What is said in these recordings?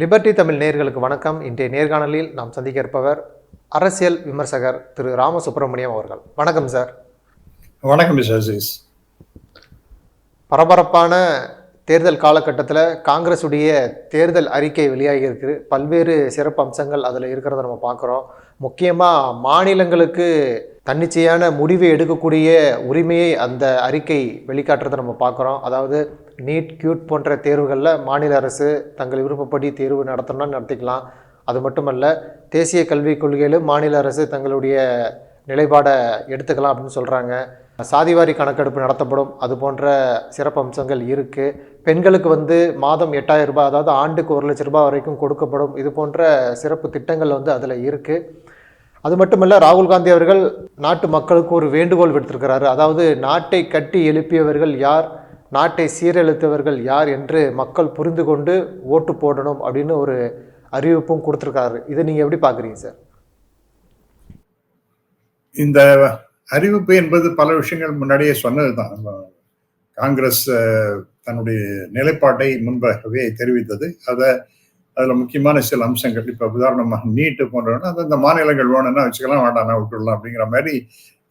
Liberty Tamil நேயர்களுக்கு வணக்கம். இன்றைய நேர்காணலில் நாம் சந்திக்க இருப்பவர் அரசியல் விமர்சகர் திரு ராமசுப்பிரமணியம் அவர்கள். வணக்கம் சார். வணக்கம் அசீஸ். பரபரப்பான தேர்தல் காலகட்டத்தில் காங்கிரஸுடைய தேர்தல் அறிக்கை வெளியாகி பல்வேறு சிறப்பு அம்சங்கள் அதில் இருக்கிறத நம்ம பார்க்குறோம். முக்கியமாக மாநிலங்களுக்கு தன்னிச்சையான முடிவை எடுக்கக்கூடிய உரிமையை அந்த அறிக்கை வெளிக்காட்டுறதை நம்ம பார்க்குறோம். அதாவது நீட் கியூட் போன்ற தேர்வுகளில் மாநில அரசு தங்கள் விருப்பப்படி தேர்வு நடத்தணும்னா நடத்திக்கலாம். அது மட்டுமல்ல தேசிய கல்விக் கொள்கையிலும் மாநில அரசு தங்களுடைய நிலைப்பாடை எடுத்துக்கலாம் அப்படின்னு சொல்கிறாங்க சாதிவாரி கணக்கெடுப்பு நடத்தப்படும். அது போன்ற சிறப்பு அம்சங்கள் இருக்குது பெண்களுக்கு வந்து மாதம் எட்டாயிரம் ரூபாய் அதாவது ஆண்டுக்கு ஒரு லட்ச ரூபாய் வரைக்கும் கொடுக்கப்படும். இது போன்ற சிறப்பு திட்டங்கள் வந்து அதில் இருக்குது அது மட்டுமல்ல ராகுல் காந்தி அவர்கள் நாட்டு மக்களுக்கு ஒரு வேண்டுகோள் விடுத்திருக்கிறாரு. அதாவது நாட்டை கட்டி எழுப்பியவர்கள் யார்? நாட்டை சீரழித்தவர்கள் யார் என்று மக்கள் புரிந்து கொண்டு ஓட்டு போடணும் அப்படின்னு ஒரு அறிவிப்பும் கொடுத்துருக்காரு. இதை நீங்கள் எப்படி பார்க்குறீங்க சார்? இந்த அறிவிப்பு என்பது பல விஷயங்கள் முன்னாடியே சொன்னதுதான். தான் காங்கிரஸ் தன்னுடைய நிலைப்பாட்டை முன்பாகவே தெரிவித்தது. அதை அதில் முக்கியமான சில அம்சங்கள் இப்போ உதாரணமாக நீட்டு போன்றவன அது அந்த மாநிலங்கள் வேணும்னா வச்சுக்கலாம் வேண்டாம் விட்டுடலாம் அப்படிங்கிற மாதிரி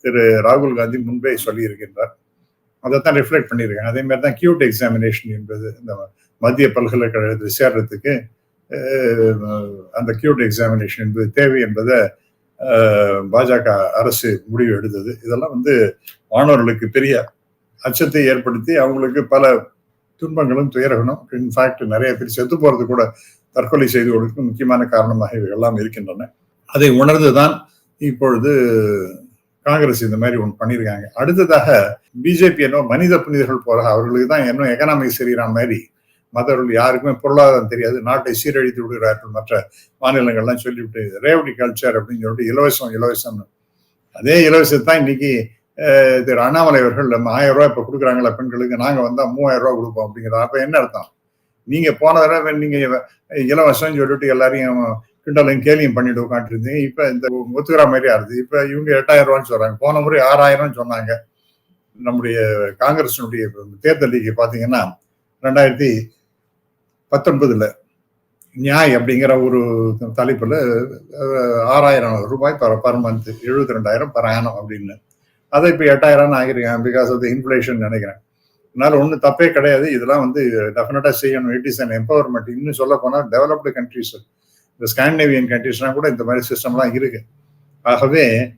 திரு ராகுல் காந்தி முன்பே சொல்லியிருக்கின்றார். அதைத்தான் ரிஃப்ளெக்ட் பண்ணியிருக்காங்க. அதே மாதிரி தான் கியூட் எக்ஸாமினேஷன் என்பது இந்த மத்திய பல்கலைக்கழகத்தில் சேர்றதுக்கு அந்த கியூட் எக்ஸாமினேஷன் என்பது தேவை என்பதை பாஜக அரசு முடிவு எடுத்தது. இதெல்லாம் வந்து மாணவர்களுக்கு பெரிய அச்சத்தை ஏற்படுத்தி அவங்களுக்கு பல துன்பங்களும் துயரங்களும் இன்ஃபேக்ட் நிறைய பேர் செத்து போறது கூட தற்கொலை செய்து கொடுக்க முக்கியமான காரணமாக இவையெல்லாம் இருக்கின்றன. அதை உணர்ந்துதான் இப்பொழுது காங்கிரஸ் இந்த மாதிரி ஒன்று பண்ணியிருக்காங்க அடுத்ததாக பிஜேபி என்ன மனித புனிதர்கள் போறாங்க அவர்களுக்கு தான் என்ன எக்கனாமிக் சரியான மாதிரி மற்றவர்கள் யாருக்குமே பொருளாதாரம் தெரியாது. நாட்டை சீரழித்து விடுகிறார்கள் மற்ற மாநிலங்கள்லாம் சொல்லிவிட்டு ரேவடி கல்ச்சர் அப்படின்னு சொல்லிட்டு இலவசம் இலவசம்னு. அதே இலவசத்தை தான் இன்னைக்கு திரு அண்ணாமலை அவர்கள் நம்ம ஆயிரம் ரூபாய் இப்போ கொடுக்குறாங்களா பெண்களுக்கு நாங்கள் வந்தால் மூவாயிரம் ரூபா கொடுப்போம் அப்படிங்கிறது அப்போ என்ன அர்த்தம்? நீங்கள் போன தடவை நீங்கள் இலவசம் சொல்லிட்டு எல்லாரையும் கிண்டலையும் கேலியும் பண்ணிட்டு உட்காந்துருந்தீங்க இப்ப இந்த ஒத்துக்கிற மாதிரி ஆறுது இப்ப இவங்க எட்டாயிரம் ரூபான்னு சொல்றாங்க. போன முறை ஆறாயிரம் சொன்னாங்க. நம்முடைய காங்கிரஸினுடைய தேர்தல் பார்த்தீங்கன்னா பாத்தீங்கன்னா ரெண்டாயிரத்தி பத்தொன்பதுல நியாய் அப்படிங்கிற ஒரு தலைப்புல ஆறாயிரம் ரூபாய் பர் பர் மந்த் எழுபத்தி ரெண்டாயிரம் பர் ஆனம் அப்படின்னு. அதை இப்போ எட்டாயிரம் ஆகிருக்கேன் பிகாஸ் ஆஃப் த இன்ஃப்ளேஷன் நினைக்கிறேன். அதனால ஒன்றும் தப்பே கிடையாது. இதெல்லாம் வந்து டெஃபினட்டா செய்யணும். இட் இஸ் அன் எம்பவர்மெண்ட் இன்னும் சொல்ல போனால் டெவலப்டு கண்ட்ரிஸ் இந்த ஸ்காண்டினேவியன் கண்ட்ரிஸ்லாம் கூட இந்த மாதிரி சிஸ்டம்லாம் இருக்கு. ஆகவே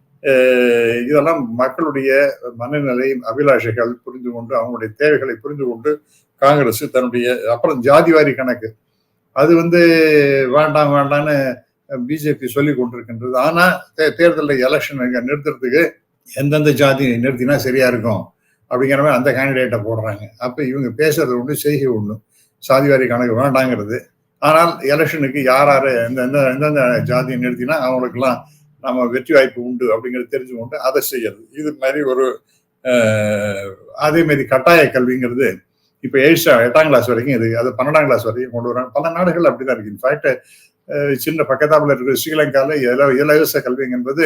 இதெல்லாம் மக்களுடைய மனநிலை அபிலாஷைகள் புரிந்து கொண்டு அவங்களுடைய தேவைகளை புரிந்து கொண்டு காங்கிரஸ் தன்னுடைய அப்புறம் ஜாதிவாரி கணக்கு. அது வந்து வேண்டாம் வேண்டாம்னு பிஜேபி சொல்லி கொண்டிருக்கின்றது. ஆனால் தே- தேர்தலில் எலெக்ஷன் நிறுத்துறதுக்கு எந்தெந்த ஜாதி நிறுத்தினா சரியா இருக்கும்? அப்படிங்கிற மாதிரி அந்த கேண்டிடேட்டை போடுறாங்க. அப்போ இவங்க பேசுறது ஒன்று செய்கை ஒன்று சாதிவாரி கணக்கு வேண்டாங்கிறது. ஆனால் எலெக்ஷனுக்கு யார் யார் எந்த எந்த எந்தெந்த ஜாதியை நிறுத்தினா அவங்களுக்கெல்லாம் நம்ம வெற்றி வாய்ப்பு உண்டு அப்படிங்கிறது தெரிஞ்சு கொண்டு அதை செய்யறது. இது மாதிரி ஒரு அதேமாரி அதே மாதிரி கட்டாய கல்விங்கிறது இப்போ எயிட்ஸ் எட்டாம் கிளாஸ் வரைக்கும் இருக்கு அது பன்னெண்டாம் கிளாஸ் வரைக்கும் கொண்டு வராங்க. பல நாடுகள் அப்படிதான் இருக்கு. இன்ஃபேக்ட் சின்ன பக்கத்தாப்புல இருக்கிற ஸ்ரீலங்காவில் இலவச கல்வி என்பது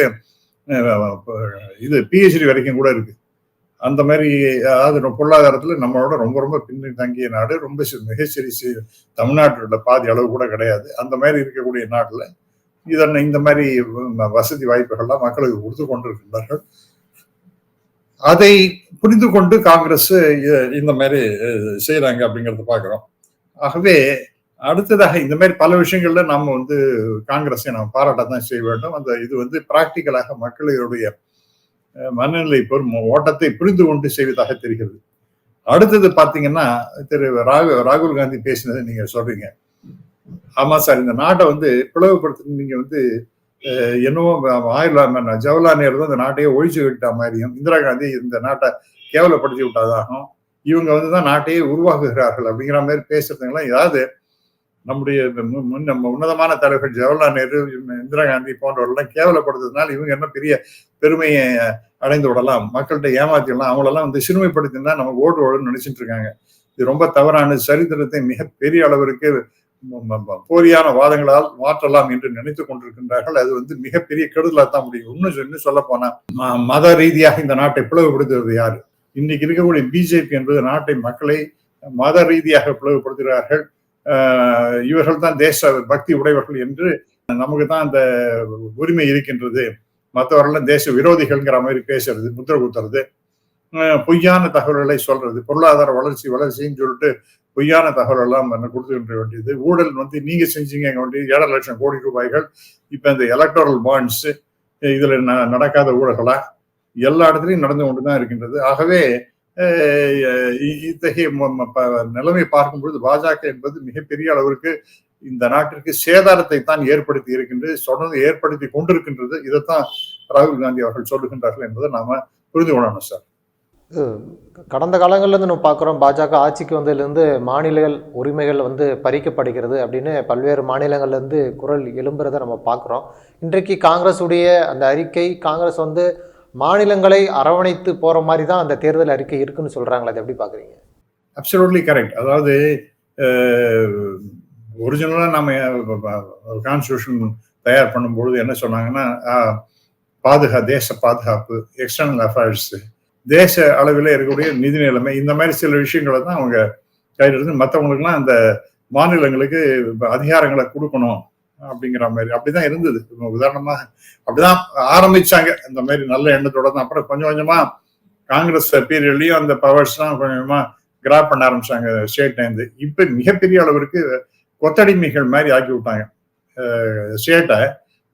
இது பிஹெச்டி வரைக்கும் கூட இருக்கு. அந்த மாதிரி அதாவது நம்ம பொருளாதாரத்துல நம்மளோட ரொம்ப ரொம்ப பின்தங்கிய நாடு ரொம்ப மிகச்சிறி தமிழ்நாட்டோட பாதி அளவு கூட கிடையாது. அந்த மாதிரி இருக்கக்கூடிய நாட்டில் இதன் இந்த மாதிரி வசதி வாய்ப்புகள்லாம் மக்களுக்கு கொடுத்து கொண்டிருக்கின்றார்கள். அதை புரிந்து கொண்டு காங்கிரஸ் இந்த மாதிரி செய்யறாங்க அப்படிங்கறத பாக்குறோம் ஆகவே அடுத்ததாக இந்த மாதிரி பல விஷயங்கள்ல நம்ம வந்து காங்கிரஸை நாம் பாராட்டத்தான் செய்ய வேண்டும். அந்த இது வந்து பிராக்டிக்கலாக மக்களுடைய மனநிலை பெரும் ஓட்டத்தை புரிந்து கொண்டு செய்வதாக தெரிகிறது. அடுத்தது பார்த்தீங்கன்னா திரு ராகு ராகுல் காந்தி பேசினதை நீங்க சொல்றீங்க. ஆமா சார் இந்த நாட்டை வந்து பிளவுபடுத்த நீங்க வந்து என்னவோ ஆயிரம் ஜவஹர்லால் நேரு தான் இந்த நாட்டையே ஒழிச்சு விட்டா மாதிரியும் இந்திரா காந்தி இந்த நாட்டை கேவலப்படுத்தி விட்டதாகவும் இவங்க வந்து தான் நாட்டையே உருவாக்குகிறார்கள் அப்படிங்கிற மாதிரி பேசுறதுங்களாம் ஏதாவது நம்முடைய முன் நம்ம உன்னதமான தலைவர்கள் ஜவஹர்லால் நேரு இந்திரா காந்தி போன்றவர்கள்லாம் கேவலப்படுத்துறதுனால இவங்க என்ன பெரிய பெருமையை அடைந்து விடலாம். மக்கள்கிட்ட ஏமாத்திடலாம். அவங்களெல்லாம் வந்து சிறுமைப்படுத்தினா நமக்கு ஓட்டு ஓடுன்னு நினைச்சிட்டு இருக்காங்க. இது ரொம்ப தவறான சரித்திரத்தை மிக பெரிய அளவிற்கு போரியான போலியான வாதங்களால் மாற்றலாம் என்று நினைத்துக் கொண்டிருக்கின்றார்கள். அது வந்து மிகப்பெரிய கெடுதலா தான் முடியும். இன்னும் சொ- சொல்ல போனா மத ரீதியாக இந்த நாட்டை பிளவுபடுத்துவது யாரு? இன்னைக்கு இருக்கக்கூடிய பிஜேபி என்பது நாட்டை மக்களை மத ரீதியாக பிளவுபடுத்துகிறார்கள். இவர்கள் தான் தேச பக்தி உடையவர்கள் என்று நமக்கு தான் அந்த உரிமை இருக்கின்றது. மற்றவர்கள்லாம் தேச விரோதிகள்ங்கிற மாதிரி பேசுறது முத்திர குத்துறது பொய்யான தகவல்களை சொல்றது பொருளாதார வளர்ச்சி வளர்ச்சின்னு சொல்லிட்டு பொய்யான தகவல் எல்லாம் கொடுத்துக்கின்ற வேண்டியது. ஊழல் வந்து நீங்க செஞ்சீங்க வேண்டியது ஏழரை லட்சம் கோடி ரூபாய்கள். இப்ப இந்த எலக்டோரல் பாண்ட்ஸ் இதுல ந- நடக்காத ஊழல்களா? எல்லா இடத்துலையும் நடந்து கொண்டு தான் இருக்கின்றது. ஆகவே இத்தகைய ம- நிலைமை பார்க்கும்பொழுது பாஜக என்பது மிகப்பெரிய அளவிற்கு இந்த நாட்டிற்கு சேதாரத்தை தான் ஏற்படுத்தி இருக்கின்றது தொடர்ந்து ஏற்படுத்தி கொண்டிருக்கின்றது. இதைத்தான் ராகுல் காந்தி அவர்கள் சொல்லுகின்றார்கள் என்பதை நாம புரிந்து கொள்ளணும் சார். கடந்த காலங்கள்லேருந்து நம்ம பார்க்குறோம் பாஜக ஆட்சிக்கு வந்ததுலேருந்து மாநிலங்கள் உரிமைகள் வந்து பறிக்கப்படுகிறது அப்படின்னு பல்வேறு மாநிலங்கள்லேருந்து குரல் எழும்புறதை நம்ம பார்க்குறோம். இன்றைக்கு காங்கிரஸுடைய அந்த அறிக்கை காங்கிரஸ் வந்து மாநிலங்களை அரவணைத்து போகிற மாதிரி தான் அந்த தேர்தல் அறிக்கை இருக்குன்னு சொல்கிறாங்களே அதை எப்படி பார்க்குறீங்க அப்சலூட்லி கரெக்ட் அதாவது ஒரிஜினலாக நம்ம கான்ஸ்டியூஷன் தயார் பண்ணும்பொழுது என்ன சொன்னாங்கன்னா பாதுகா தேச பாதுகாப்பு எக்ஸ்டர்னல் அஃபேர்ஸ் தேச அளவில் இருக்கக்கூடிய நிதி நிலைமை இந்த மாதிரி சில விஷயங்களை தான் அவங்க கையில் இருந்து மற்றவங்களுக்குலாம் அந்த மாநிலங்களுக்கு அதிகாரங்களை கொடுக்கணும். அப்படிங்கிற மாதிரி. அப்படிதான் இருந்தது. உதாரணமா அப்படிதான் ஆரம்பிச்சாங்க. இந்த மாதிரி நல்ல எண்ணத்தோட தான். அப்புறம் கொஞ்சம் கொஞ்சமா காங்கிரஸ் பீரியட்லயும் அந்த பவர்ஸ்லாம் கொஞ்சம் கொஞ்சமா கிராப் பண்ண ஆரம்பிச்சாங்க. ஸ்டேட் இருந்து. இப்ப மிகப்பெரிய அளவிற்கு கொத்தடிமைகள் மாதிரி ஆக்கி விட்டாங்க ஸ்டேட்டை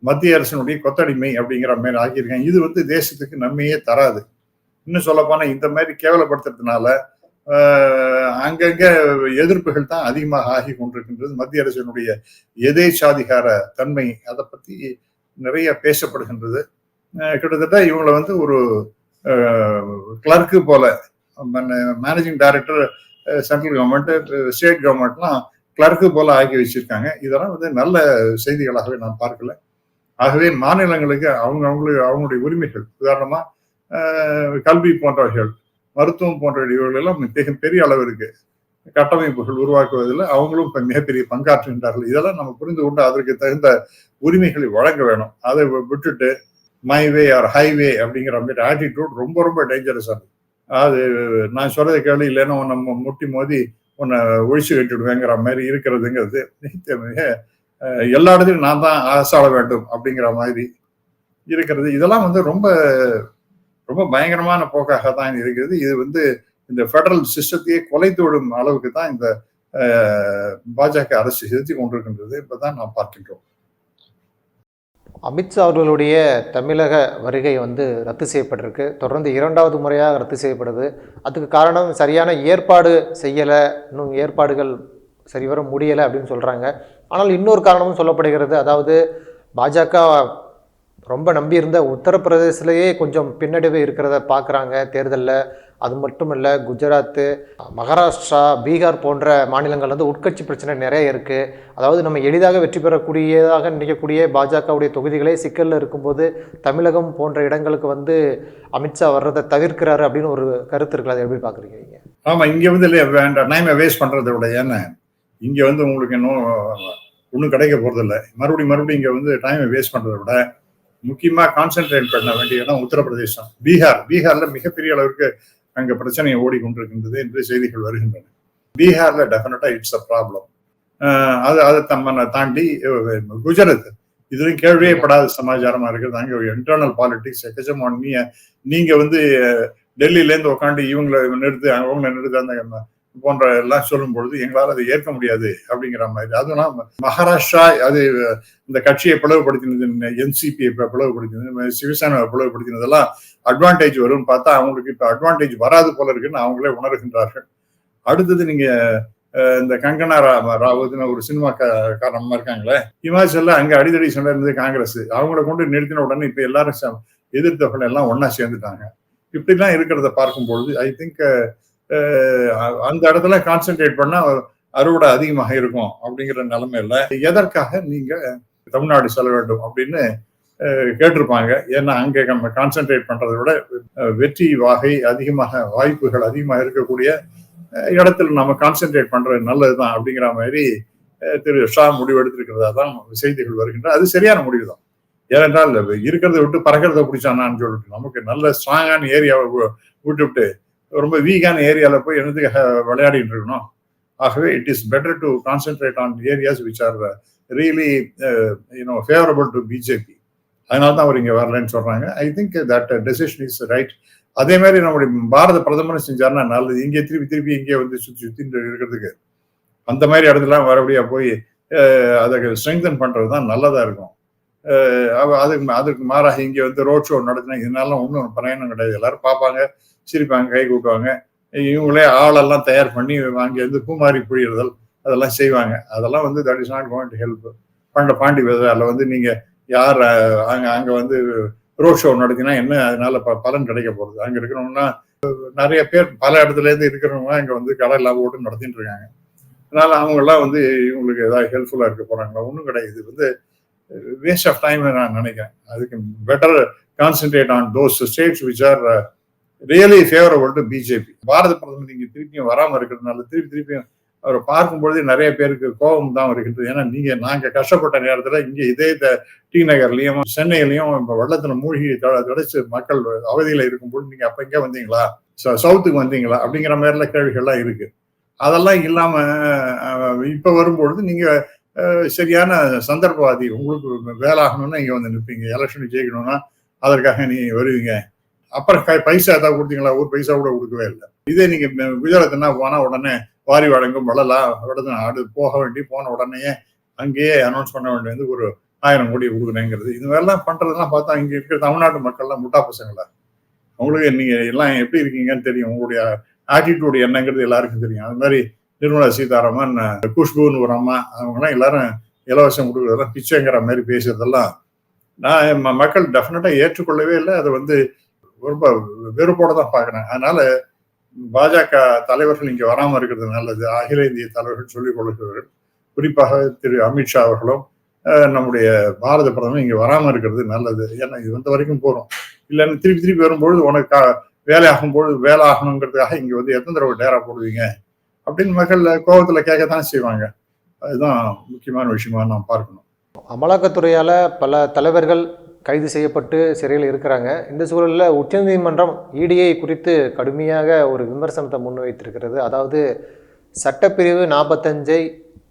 மத்திய அரசினுடைய கொத்தடிமை அப்படிங்கிற மாதிரி ஆக்கியிருக்காங்க. இது வந்து தேசத்துக்கு நன்மையே தராது. இன்னும் சொல்லப்போனால் இந்த மாதிரி கேவலப்படுத்துறதுனால அங்கங்க எதிர்ப்புகள் தான் அதிகமாக ஆகி கொண்டிருக்கின்றது. மத்திய அரசினுடைய எதேச்சாதிகார தன்மை அதை பத்தி நிறைய பேசப்படுகின்றது. கிட்டத்தட்ட இவங்களை வந்து ஒரு கிளர்க்கு போல managing director central government state கவர்மெண்ட்லாம் clerk போல ஆக்கி வச்சிருக்காங்க. இதெல்லாம் வந்து நல்ல செய்திகளாகவே நான் பார்க்கல. ஆகவே மாநிலங்களுக்கு அவங்க அவங்களுக்கு அவங்களுடைய உரிமைகள் உதாரணமா கல்வி போன்றவைகள் மருத்துவம் போன்ற இவர்கள் எல்லாம் மிக பெரிய அளவு இருக்கு கட்டமைப்புகள் உருவாக்குவதில் அவங்களும் இப்போ மிகப்பெரிய பங்காற்றுகின்றார்கள். இதெல்லாம் நம்ம புரிந்து கொண்டு அதற்கு தகுந்த உரிமைகளை வழங்க வேணும். அதை விட்டுட்டு மைவே ஆர் ஹைவே அப்படிங்கிற மாதிரி ஆட்டிடியூட் ரொம்ப ரொம்ப டேஞ்சரஸாக அது. நான் சொல்றதை கேள்வி இல்லைன்னா நம்ம முட்டி மோதி உன்னை ஒழிச்சு கட்டிடுவேங்கிற மாதிரி இருக்கிறதுங்கிறது மிக மிக எல்லா இடத்துலையும் நான் தான் அரசாள வேண்டும் அப்படிங்கிற மாதிரி இருக்கிறது. இதெல்லாம் வந்து ரொம்ப ரொம்ப பயங்கரமான போக்காக தான் இருக்கிறது. இது வந்து இந்த ஃபெடரல் சிஸ்டத்தையே கொலைத்து விடும் அளவுக்கு தான் இந்த பாஜக அரசு செலுத்தி கொண்டிருக்கின்றது இப்பதான் நாம் பார்க்கின்றோம். அமித்ஷா அவர்களுடைய தமிழக வருகை வந்து ரத்து செய்யப்பட்டிருக்கு. தொடர்ந்து இரண்டாவது முறையாக ரத்து செய்யப்படுது. அதுக்கு காரணம் சரியான ஏற்பாடு செய்யலை. இன்னும் ஏற்பாடுகள் சரிவர முடியலை அப்படின்னு சொல்கிறாங்க ஆனால் இன்னொரு காரணமும் சொல்லப்படுகிறது. அதாவது பாஜக ரொம்ப நம்பியிருந்த உத்தரப்பிரதேசிலேயே கொஞ்சம் பின்னடைவு இருக்கிறத பார்க்குறாங்க தேர்தலில். அது மட்டும் இல்லை குஜராத்து மகாராஷ்டிரா பீகார் போன்ற மாநிலங்கள் வந்து உட்கட்சி பிரச்சனை நிறைய இருக்குது அதாவது நம்ம எளிதாக வெற்றி பெறக்கூடியதாக நினைக்கக்கூடிய பாஜகவுடைய தொகுதிகளே சிக்கலில் இருக்கும்போது தமிழகம் போன்ற இடங்களுக்கு வந்து அமித்ஷா வர்றதை தவிர்க்கிறாரு அப்படின்னு ஒரு கருத்து இருக்குல்ல அதை எப்படி பார்க்குறீங்க ஆமாம் இங்கே வந்து இல்லை வேண்டாம். டைமை வேஸ்ட் பண்ணுறதை விட ஏன்னா இங்கே வந்து உங்களுக்கு இன்னும் ஒன்றும் கிடைக்க போகிறதில்ல இல்லை மறுபடியும் மறுபடியும் இங்கே வந்து டைமை வேஸ்ட் பண்ணுறதை விட முக்கியமா கான்சென்ட்ரேட் பண்ண வேண்டிய இடம் உத்தரப்பிரதேசம். பீகார். பீகார்ல மிகப்பெரிய அளவுக்கு அங்க பிரச்சனை ஓடிக்கொண்டிருக்கின்றது என்று செய்திகள் வருகின்றன. பீகார்ல டெஃபினட்டா இட்ஸ் அ ப்ராப்ளம் அது அதை தம்மனை தாண்டி குஜராத். இதுவும் கேள்வியே படாத சமாச்சாரமா இருக்கிறது அங்க இன்டர்னல் பாலிடிக்ஸ் எக்கச்சமான நீங்க வந்து டெல்லியில இருந்து உட்காந்து இவங்களை நிறுத்து அவங்களை நிறுத்து அந்த போன்ற எல்லாம் சொல்லும் பொழுது எங்களால் அதை ஏற்க முடியாது அப்படிங்கிற மாதிரி. அதெல்லாம் மகாராஷ்டிரா அது இந்த கட்சியை பிளவுபடுத்தினது என்சிபியை பிளவுபடுத்தினது சிவசேனாவை பிளவுபடுத்தினதெல்லாம் அட்வான்டேஜ் வரும்னு பார்த்தா அவங்களுக்கு இப்போ அட்வான்டேஜ் வராது போல இருக்குன்னு அவங்களே உணர்கின்றார்கள். அடுத்தது நீங்க இந்த கங்கனா ரா- ராவத்னு ஒரு சினிமா காரணமா இருக்காங்களே இமாச்சல்ல அங்க அடிதடி சண்டை இருந்தது காங்கிரஸ். அவங்கள கொண்டு நிறுத்தின உடனே இப்ப எல்லாரும் எதிர்த்தவர்கள் எல்லாம் ஒன்னா சேர்ந்துட்டாங்க. இப்படிலாம் இருக்கிறத பார்க்கும்பொழுது ஐ திங்க் அந்த இடத்துல கான்சென்ட்ரேட் பண்ணா அறுவடை அதிகமாக இருக்கும் அப்படிங்கிற நிலைமையில எதற்காக நீங்க தமிழ்நாடு செல்ல வேண்டும் அப்படின்னு கேட்டிருப்பாங்க. ஏன்னா அங்கே நம்ம கான்சென்ட்ரேட் பண்றதை விட வெற்றி வகை அதிகமாக வாய்ப்புகள் அதிகமாக இருக்கக்கூடிய இடத்துல நம்ம கான்சென்ட்ரேட் பண்றது நல்லதுதான் அப்படிங்கிற மாதிரி திரு ஷா முடிவெடுத்திருக்கிறதா தான் செய்திகள் வருகின்றன. அது சரியான முடிவு தான். ஏனென்றால் இருக்கிறத விட்டு பறக்கிறத பிடிச்சானான்னு சொல்லிட்டு நமக்கு நல்ல ஸ்ட்ராங்கான ஏரியாவை விட்டு விட்டு ரொம்ப வீக்கான ஏரியாவில் போய் என்னதுக்கு விளையாடிட்டு இருக்கணும். ஆகவே it is better to concentrate on areas which are really you know favourable to BJP அதனால தான் அவர் இங்கே வரலன்னு சொல்கிறாங்க I think that decision is right அதே மாதிரி நம்முடைய பாரத பிரதமரும் செஞ்சாருன்னா நல்லது. இங்கே திருப்பி திருப்பி இங்கே வந்து சுற்றி சுற்றி இருக்கிறதுக்கு. அந்த மாதிரி இடத்துலாம் மறுபடியா போய் அதை ஸ்ட்ரெங்தன் பண்ணுறது தான் நல்லதாக இருக்கும். அதுக்கு அதுக்கு மாறாக இங்கே வந்து ரோட் ஷோ நடத்தினா இதனால ஒன்றும் பயணம் கிடையாது. எல்லாரும் பார்ப்பாங்க. சிரிப்பாங்க கை கூட்டுவாங்க இவங்களே ஆளெல்லாம் தயார் பண்ணி அங்கே இருந்து பூமாரி புரியிறதல் அதெல்லாம் செய்வாங்க. அதெல்லாம் வந்து that is not going to help பண்ட பாண்டி அதில் வந்து நீங்கள் யார் அங்கே அங்கே வந்து ரோட் ஷோ நடத்தினா என்ன அதனால ப- பலன் கிடைக்க போகிறது அங்கே இருக்கிறவங்கன்னா நிறைய பேர் பல இடத்துல இருந்து இருக்கிறவங்க இங்கே வந்து கடை இல்லாமல் போட்டு நடத்திட்டு இருக்காங்க. அதனால அவங்க வந்து இவங்களுக்கு ஏதாவது ஹெல்ப்ஃபுல்லாக இருக்க போகிறாங்களா ஒன்றும் கிடையாது. இது வந்து வேஸ்ட் ஆஃப் டைம் நான் நினைக்கிறேன். அதுக்கு better concentrate on those states which are really favourable to BJP பாரத பிரதமர் நீங்க திருப்பியும் வராம இருக்கிறதுனால திருப்பி திருப்பியும் அவரை பார்க்கும்பொழுது நிறைய பேருக்கு கோபம் தான் வருகின்றது. ஏன்னா நீங்க நாங்க கஷ்டப்பட்ட நேரத்துல இங்க இதே இந்த டி நகர்லயும் சென்னையிலயும் இப்ப வெள்ளத்துல மூழ்கி தொடச்சு மக்கள் அவதியில இருக்கும்போது நீங்க அப்ப இங்க வந்தீங்களா? ச- சவுத்துக்கு வந்தீங்களா? அப்படிங்கிற மாதிரில கேள்விகள்லாம் இருக்கு. அதெல்லாம் இல்லாம இப்ப வரும்பொழுது நீங்க சரியான சந்தர்ப்பவாதி உங்களுக்கு வேலாகணும்னா இங்க வந்து நிற்பீங்க. எலெக்ஷன் ஜெயிக்கணும்னா அதற்காக நீ வருவீங்க. அப்புறம் பைசா ஏதாவது கொடுத்தீங்களா? ஒரு பைசா கூட கொடுக்கவே இல்லை. இதே நீங்க குஜராத் குஜராத்னா போனா உடனே வாரி வழங்கும் வளலாம் விடது போக வேண்டி போன உடனே அங்கேயே அனௌன்ஸ் பண்ண வேண்டியது ஒரு ஆயிரம் கோடி கொடுக்குறேங்கிறது. இது மாதிரிலாம் பண்றதெல்லாம் பார்த்தா இங்க இருக்கிற தமிழ்நாட்டு மக்கள்லாம் முட்டா பசங்களா? உங்களுக்கு நீங்க எல்லாம் எப்படி இருக்கீங்கன்னு தெரியும். உங்களுடைய ஆட்டிடியூட் என்னங்கிறது எல்லாருக்கும் தெரியும். அது மாதிரி நிர்மலா சீதாராமன் குஷ்புன்னு ஒரு அம்மா அவங்கெல்லாம் எல்லாரும் இலவசம் கொடுக்குறதெல்லாம் பிச்சைங்கிற மாதிரி பேசுறதெல்லாம் நான் மக்கள் டெஃபினட்டா ஏற்றுக்கொள்ளவே இல்லை. அதை வந்து ரொம்ப வெறுப்போட தான் பார்க்குறேன். அதனால பாஜக தலைவர்கள் இங்கே வராமல் இருக்கிறது நல்லது. அகில இந்திய தலைவர்கள் சொல்லிக் கொள்கிறார்கள் குறிப்பாக திரு அமித்ஷா அவர்களும் நம்முடைய பாரத பிரதமர் இங்கே வராமல் இருக்கிறது நல்லது. ஏன்னா இது வந்த வரைக்கும் போகிறோம் இல்லைன்னு திருப்பி திருப்பி வரும்பொழுது உனக்கு கா- வேலை ஆகும்பொழுது வேலை ஆகணுங்கிறதுக்காக இங்கே வந்து எத்தனை தடவை டேரா போடுவீங்க? அப்படின்னு மக்கள் கோபத்தில் கேட்கத்தான் செய்வாங்க. அதுதான் முக்கியமான விஷயமா நாம் பார்க்கணும். அமலாக்கத்துறையால் பல தலைவர்கள் கைது செய்யப்பட்டு சிறையில் இருக்கிறாங்க. இந்த சூழலில் உச்சநீதிமன்றம் இடிஐ குறித்து கடுமையாக ஒரு விமர்சனத்தை முன்வைத்திருக்கிறது. அதாவது சட்டப்பிரிவு நாற்பத்தஞ்சை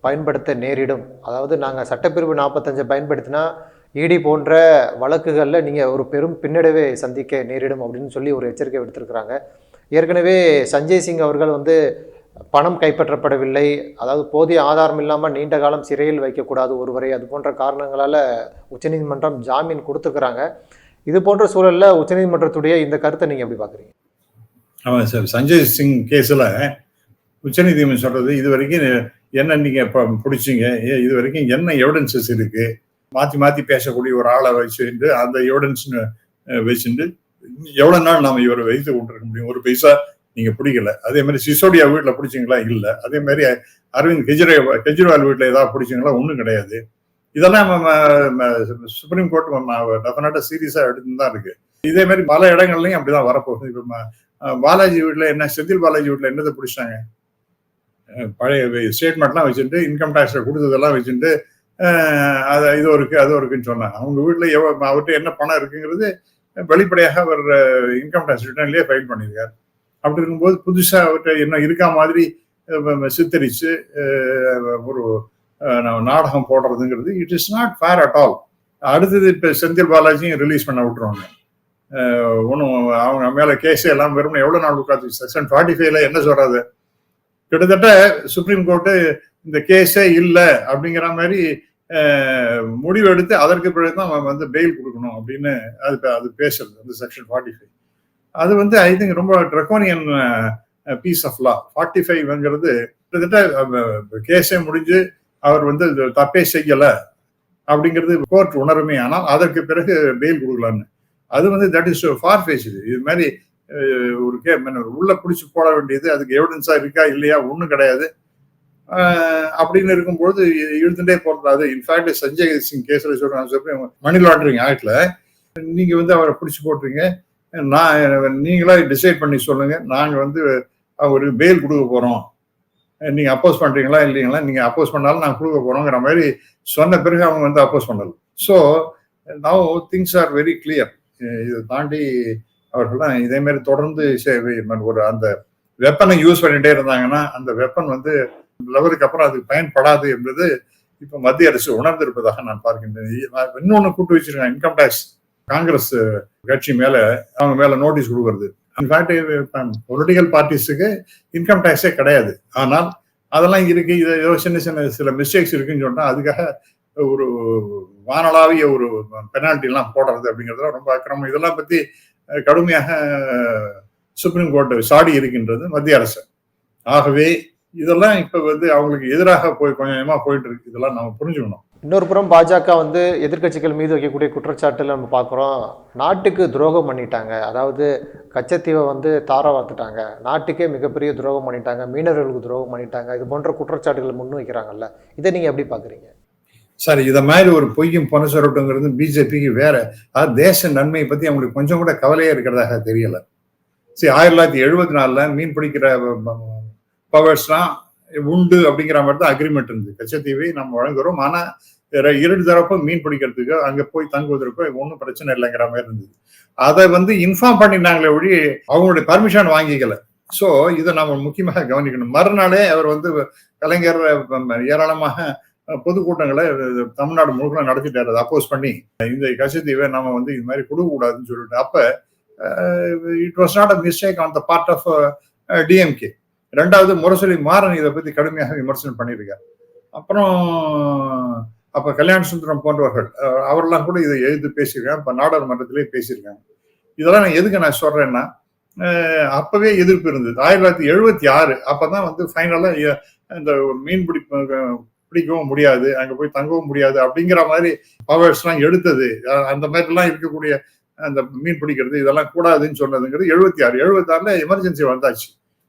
பயன்படுத்த நேரிடும். அதாவது நாங்கள் சட்டப்பிரிவு நாற்பத்தஞ்சை பயன்படுத்தினா இடி போன்ற வழக்குகளில் நீங்கள் ஒரு பெரும் பின்னடைவை சந்திக்க நேரிடும் அப்படின்னு சொல்லி ஒரு எச்சரிக்கை விடுத்திருக்கிறாங்க. ஏற்கனவே சஞ்சய் சிங் அவர்கள் வந்து பணம் கைப்பற்றப்படவில்லை. அதாவது போதிய ஆதாரம் இல்லாமல் நீண்ட காலம் சிறையில் வைக்கக்கூடாது ஒருவரை. அது போன்ற காரணங்களால் உச்சநீதிமன்றம் ஜாமீன் கொடுத்துருக்குறாங்க. இது போன்ற சூழலில் உச்சநீதிமன்றத்துடைய இந்த கருத்தை நீங்கள் எப்படி பார்க்குறீங்க ஆமாம் சார். சஞ்சய் சிங் கேஸில் உச்சநீதிமன்றம் சொல்கிறது இது வரைக்கும் என்ன நீங்கள் இப்போ பிடிச்சிங்க? ஏ- இது வரைக்கும் என்ன எவிடன்சஸ் இருக்குது மாற்றி மாற்றி பேசக்கூடிய ஒரு ஆளை வச்சுட்டு அந்த எவிடன்ஸ் வச்சுட்டு எவ்வளோ நாள் நாம் இவரை வைத்து கொண்டிருக்க முடியும்? ஒரு பைசா நீங்க பிடிக்கல. அதே மாதிரி சிசோடியா வீட்டுல பிடிச்சிங்களா? இல்ல. அதே மாதிரி அரவிந்த் கெஜ்ரிவால் கெஜ்ரிவால் வீட்டுல ஏதாவது பிடிச்சிங்களா? ஒன்றும் கிடையாது. இதெல்லாம் சுப்ரீம் கோர்ட் டெஃபினட்டா சீரியஸா எடுத்து தான் இருக்கு. இதே மாதிரி பல இடங்கள்லயும் அப்படிதான் வரப்போகுது. இப்ப பாலாஜி வீட்டுல என்ன செந்தில் பாலாஜி வீட்டுல என்னதை பிடிச்சாங்க? பழைய ஸ்டேட்மெண்ட்லாம் வச்சுட்டு இன்கம் டேக்ஸ்ல கொடுத்ததெல்லாம் வச்சுட்டு அது இது இருக்கு அது இருக்குன்னு சொன்னாங்க. அவங்க வீட்டில் எவ்வளோ அவர்கிட்ட என்ன பணம் இருக்குங்கிறது வெளிப்படையாக அவர் இன்கம் டேக்ஸ் ரிட்டர்ன்லேயே ஃபைல் பண்ணியிருக்காரு. அப்படி இருக்கும்போது புதுசா அவர்கிட்ட என்ன இருக்கா மாதிரி சித்தரிச்சு ஒரு நாடகம் போடுறதுங்கிறது it is not fair at all அடுத்தது இப்போ செந்தில் பாலாஜியும் ரிலீஸ் பண்ண விட்டுருவாங்க. ஒன்றும் அவங்க மேலே கேஸ் எல்லாம் வெறும் எவ்வளோ நாள் உட்காந்து செக்ஷன் ஃபார்ட்டி ஃபைவ்ல என்ன சொல்றது கிட்டத்தட்ட சுப்ரீம் கோர்ட்டு இந்த கேஸே இல்லை அப்படிங்கிற மாதிரி முடிவெடுத்து முடிவு எடுத்து அதற்கு பிறகு தான் வந்து பெயில் கொடுக்கணும் அப்படின்னு அது அது பேசுறது அந்த செக்ஷன் ஃபார்ட்டி ஃபைவ் அது வந்து ஐ திங்க் ரொம்ப draconian piece of law forty ஃபைவ்ங்கிறது கிட்டத்தட்ட கேஸே முடிஞ்சு அவர் வந்து தப்பே செய்யல அப்படிங்கிறது கோர்ட் உணருமே. ஆனால் அதற்கு பிறகு பெயில் கொடுக்கலான்னு அது வந்து தட் இஸ் ஃபார் ஃபேஸ் இது மாதிரி uh, ஒரு கே உள்ள பிடிச்சி போட வேண்டியது அதுக்கு எவிடன்ஸா இருக்கா இல்லையா ஒன்றும் கிடையாது. அப்படின்னு இருக்கும்போது இழுத்துட்டே போறது அது. இன்ஃபேக்ட் சஞ்சய் சிங் கேஸ்ல சொல்றாங்க சொல்றேன் மணி லாண்டரிங் ஆக்ட்ல நீங்க வந்து அவரை பிடிச்சி போட்டுறீங்க நான் நீங்களா டிசைட் பண்ணி சொல்லுங்க. நாங்கள் வந்து அவருக்கு பெயில் கொடுக்க போகிறோம் நீங்கள் அப்போஸ் பண்ணுறீங்களா இல்லைங்களா? நீங்கள் அப்போஸ் பண்ணாலும் நாங்கள் கொடுக்க போகிறோங்கிற மாதிரி சொன்ன பிறகு அவங்க வந்து அப்போஸ் பண்ணல. So now things are very clear இதை தாண்டி அவர்கள்லாம் இதே மாதிரி தொடர்ந்து சே- ஒரு அந்த வெப்பனை யூஸ் பண்ணிட்டே இருந்தாங்கன்னா அந்த வெப்பன் வந்து லெவலுக்கு அப்புறம் அது பயன்படாது என்பது இப்போ மத்திய அரசு உணர்ந்திருப்பதாக நான் பார்க்கின்றேன். இன்னொன்று கூட்டு வச்சிருக்கேன் இன்கம் டேக்ஸ் காங்கிரஸ் கட்சி மேல அவங்க மேல நோட்டீஸ் கொடுக்கறது. பொலிட்டிக்கல் பார்ட்டிஸுக்கு இன்கம் டேக்ஸே கிடையாது. ஆனால் அதெல்லாம் இருக்கு. இது ஏதோ சின்ன சின்ன சில மிஸ்டேக்ஸ் இருக்குன்னு சொன்னா அதுக்காக ஒரு வானளாவிய ஒரு பெனால்டி எல்லாம் போடுறது அப்படிங்கிறதுலாம் ரொம்ப அக்கிரமம். இதெல்லாம் பத்தி கடுமையாக சுப்ரீம் கோர்ட் சாடி இருக்கின்றது மத்திய அரசு. ஆகவே இதெல்லாம் இப்ப வந்து அவங்களுக்கு எதிராக போய் கொஞ்சம் கொஞ்சமா போயிட்டு இருக்கு. இதெல்லாம் நம்ம புரிஞ்சுக்கணும். இன்னொரு புறம் பாஜக வந்து எதிர்க்கட்சிகள் மீது வைக்கக்கூடிய குற்றச்சாட்டில் நம்ம பார்க்குறோம். நாட்டுக்கு துரோகம் பண்ணிட்டாங்க. அதாவது கச்சத்தீவை வந்து தார வார்த்துட்டாங்க. நாட்டுக்கே மிகப்பெரிய துரோகம் பண்ணிட்டாங்க. மீனவர்களுக்கு துரோகம் பண்ணிட்டாங்க. இது போன்ற குற்றச்சாட்டுகளை முன் வைக்கிறாங்கல்ல இதை நீங்கள் எப்படி பார்க்குறீங்க? சார் இதை மாதிரி ஒரு பொய்யும் பொன சொரட்டுங்கிறது பிஜேபிக்கு வேற. அதாவது தேச நன்மையை பற்றி அவங்களுக்கு கொஞ்சம் கூட கவலையே இருக்கிறதாக தெரியல. சரி ஆயிரத்தி தொள்ளாயிரத்தி எழுபத்தி நாலில் மீன் பிடிக்கிற பவர்ஸ்லாம் உண்டு அப்படிங்கிற மாதிரி தான் அக்ரிமெண்ட் இருந்தது. கச்சத்தீவை நம்ம வழங்குறோம். ஆனா இரண்டு தரப்பும் மீன் பிடிக்கிறதுக்கு அங்க போய் தங்குவதற்கோ ஒன்றும் பிரச்சனை இல்லைங்கிற மாதிரி இருந்தது. அதை வந்து இன்ஃபார்ம் பண்ணினாங்களே ஒழி அவங்களுடைய பர்மிஷன் வாங்கிக்கல. ஸோ இதை நம்ம முக்கியமாக கவனிக்கணும். மறுநாளே அவர் வந்து கலைஞர் ஏராளமாக பொதுக்கூட்டங்களை தமிழ்நாடு முழுக்க நடத்திட்டாரு. அதை அப்போஸ் பண்ணி இந்த கச்சத்தீவை நம்ம வந்து இது மாதிரி கொடுக்கக்கூடாதுன்னு சொல்லிட்டு. அப்போ it was not a mistake on the part of DMK ரெண்டாவது முரசொலி மாறன் இதை பத்தி கடுமையாக விமர்சனம் பண்ணியிருக்கார். அப்புறம் அப்ப கல்யாண சுந்தரம் போன்றவர்கள் அவரெல்லாம் கூட இதை எழுதி பேசியிருக்காங்க இப்ப நாடாளுமன்றத்திலே பேசியிருக்காங்க. இதெல்லாம் நான் எதுக்கு நான் சொல்றேன்னா அப்பவே எதிர்ப்பு இருந்தது. ஆயிரத்தி தொள்ளாயிரத்தி எழுபத்தி ஆறு அப்பதான் வந்து ஃபைனலா இந்த மீன் பிடிப்பு பிடிக்கவும் முடியாது அங்க போய் தங்கவும் முடியாது அப்படிங்கிற மாதிரி பவர்ஸ் எல்லாம் எடுத்தது. அந்த மாதிரி எல்லாம் இருக்கக்கூடிய அந்த மீன் பிடிக்கிறது இதெல்லாம் கூடாதுன்னு சொன்னதுங்கிறது எழுபத்தி ஆறு. எழுபத்தி ஆறுல எமர்ஜென்சி வந்தாச்சு.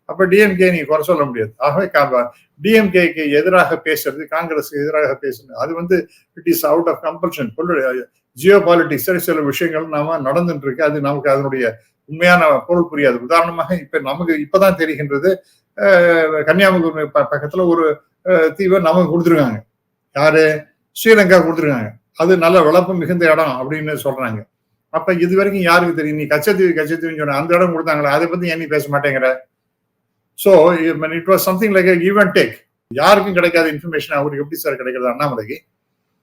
அப்ப டிஎம்கே நீங்க குறை சொல்ல முடியாது. ஆகவே டிஎம்கேக்கு எதிராக பேசுறது காங்கிரஸுக்கு எதிராக பேசுறது அது வந்து it is out of compulsion geopolitics சில விஷயங்கள் நாம நடந்துட்டு இருக்கு அது நமக்கு அதனுடைய உண்மையான பொருள் புரியாது. உதாரணமாக இப்ப நமக்கு இப்பதான் தெரிகின்றது கன்னியாகுமரி ப- பக்கத்துல ஒரு தீவை நமக்கு கொடுத்துருக்காங்க. யாரு? ஸ்ரீலங்கா கொடுத்துருக்காங்க. அது நல்ல விளப்பு மிகுந்த இடம் அப்படின்னு சொல்றாங்க. அப்ப இது வரைக்கும் யாருக்கு தெரியும்? நீ கச்சத்தீவு கச்சத்தீவுன்னு சொன்ன அந்த இடம் கொடுத்தாங்களே அதை பத்தி ஏன் நீ பேச மாட்டேங்கிற? So it was something like give and take யாருக்கும் கிடைக்காத இன்ஃபர்மேஷன் அவருக்கு எப்படி சார் கிடைக்கிறது? அண்ணாமலைக்கு.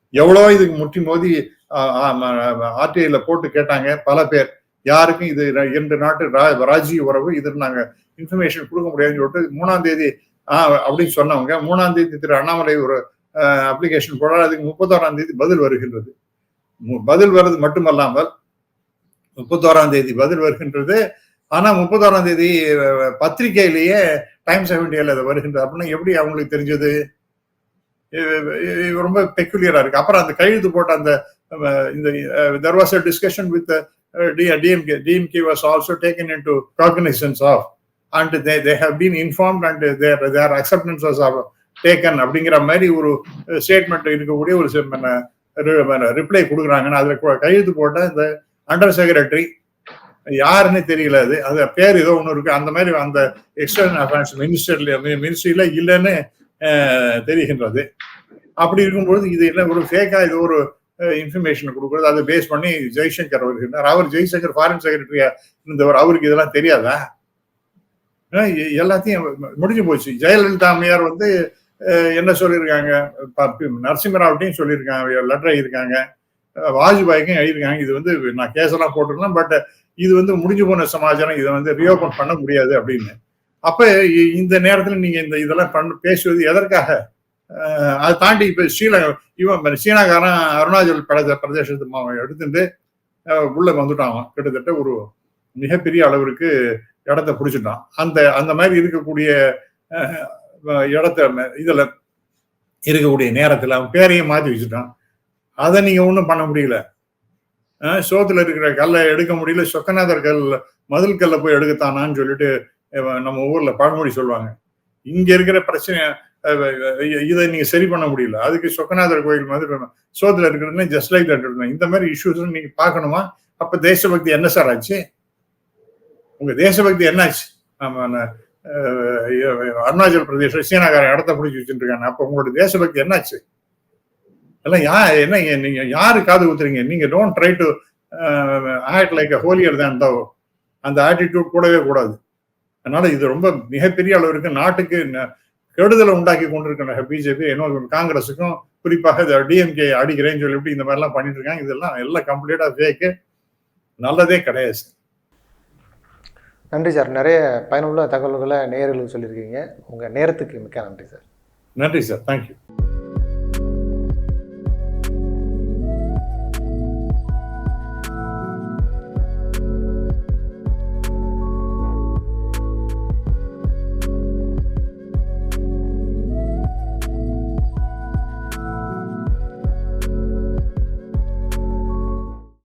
எவ்வளோ இதுக்கு முட்டி மோதி ஆர்டிஐல போட்டு கேட்டாங்க. பல பேர். யாருக்கும் இது இரண்டு நாட்டு ரா- உறவு இது நாங்கள் இன்ஃபர்மேஷன் கொடுக்க முடியாதுன்னு சொல்லிட்டு மூணாம் தேதி ஆஹ் அப்படின்னு சொன்னவங்க. மூணாம் தேதி திரு அண்ணாமலை ஒரு அப்ளிகேஷன் போட அதுக்கு முப்பத்தோராம் தேதி பதில் வருகின்றது. மு- பதில் வர்றது மட்டுமல்லாமல் முப்பத்தோராம் தேதி பதில் வருகின்றது. ஆனா முப்பதாறாம் தேதி பத்திரிகையிலேயே டைம்ஸ் ஆஃப் இந்தியால அது வருகின்றது அப்படின்னா எப்படி அவங்களுக்கு தெரிஞ்சது? ரொம்ப பெக்குலியரா இருக்கு. அப்புறம் அந்த கையெழுத்து போட்ட அந்த இந்த there was a discussion with DMK DMK was also taken into cognizance of and they they have been inform and their their acceptance was taken அப்படிங்கிற மாதிரி ஒரு ஸ்டேட்மெண்ட் இருக்கக்கூடிய ஒரு ரிப்ளை கொடுக்குறாங்கன்னு அதுல கையெழுத்து போட்ட இந்த அண்டர் செக்ரட்டரி யாருன்னு தெரியல அது. அது பேர் ஏதோ ஒன்று இருக்கு. அந்த மாதிரி அந்த எக்ஸ்டர்னல் அஃபேர்ஸ் மினிஸ்டர்ல மினிஸ்ட்ரியில இல்லைன்னு தெரிகின்றது. அப்படி இருக்கும்பொழுது இது என்ன ஒரு ஃபேக்கா இது ஒரு இன்ஃபர்மேஷன் கொடுக்குறது. அதை பேஸ் பண்ணி ஜெய்சங்கர் வருகின்றார் அவர் ஜெய்சங்கர் ஃபாரின் செக்ரட்டரியா இருந்தவர். அவருக்கு இதெல்லாம் தெரியாதா? எல்லாத்தையும் முடிஞ்சு போச்சு. ஜெயலலிதா அம்மையார் வந்து என்ன சொல்லியிருக்காங்க? ப- சொல்லியிருக்காங்க. லெட்டர் எழுதியிருக்காங்க. வாஜ்பாய்க்கும் எழுதியிருக்காங்க. இது வந்து நான் கேஸ் எல்லாம் போட்டிருக்கலாம் பட் இது வந்து முடிஞ்சு போன சமாச்சாரம் இதை வந்து ரீஓபன் பண்ண முடியாது அப்படின்னு. அப்ப இ- இந்த நேரத்துல நீங்க இந்த இதெல்லாம் பண்ண பேசுவது எதற்காக? அதை தாண்டி இப்ப ஸ்ரீலங்கா இவன் சீனாக்காரன் அருணாச்சல் பிரதேச பிரதேசத்து மாவன் எடுத்துட்டு உள்ள வந்துட்டான் அவன். கிட்டத்தட்ட ஒரு மிகப்பெரிய அளவிற்கு இடத்த பிடிச்சிட்டான். அந்த அந்த மாதிரி இருக்கக்கூடிய இடத்த இதுல இருக்கக்கூடிய நேரத்துல அவன் பேரையும் மாத்தி வச்சுட்டான். அதை நீங்க ஒன்றும் பண்ண முடியல. சோத்துல இருக்கிற கல்லை எடுக்க முடியல. சொக்கநாதர் கல் மதில் கல்லை போய் எடுக்கத்தானான்னு சொல்லிட்டு நம்ம ஊர்ல பழமொழி சொல்லுவாங்க. இங்க இருக்கிற பிரச்சனை இதை நீங்க சரி பண்ண முடியல. அதுக்கு சொக்கநாதர் கோயில் மாதிரி சோத்துல இருக்கிறதுன்னு ஜஸ்ட் லைக் தட் இந்த மாதிரி இஷ்யூஸ் நீங்க பார்க்கணுமா? அப்ப தேசபக்தி என்ன சார் ஆச்சு? உங்க தேசபக்தி என்னாச்சு நம்ம அருணாச்சல் பிரதேச சீனாக்காரன் இடத்த பிடிச்சி வச்சுட்டு இருக்காங்க. அப்ப உங்களோட தேசபக்தி என்னாச்சு எல்லாம் யா என்ன நீங்க யாரு காது ஊத்துறீங்க நீங்க don't try to act like holier than அந்த ஆட்டிடியூட் கூடவே கூடாது. அதனால இது ரொம்ப மிகப்பெரிய அளவிற்கு நாட்டுக்கு கெடுதலை உண்டாக்கி கொண்டிருக்கிற பிஜேபி இன்னும் காங்கிரஸுக்கும் குறிப்பாக டிஎம்கே அடிக்கிறேன்னு சொல்லிவிட்டு இந்த மாதிரிலாம் பண்ணிட்டு இருக்காங்க. இதெல்லாம் எல்லாம் கம்ப்ளீட்டா ஃபேக்கு நல்லதே கிடையாது சார். நன்றி சார். நிறைய பயனுள்ள தகவல்களை நேயர்களுக்கு சொல்லியிருக்கீங்க. உங்கள் நேரத்துக்கு மிக்க நன்றி சார். நன்றி சார். தேங்க்யூ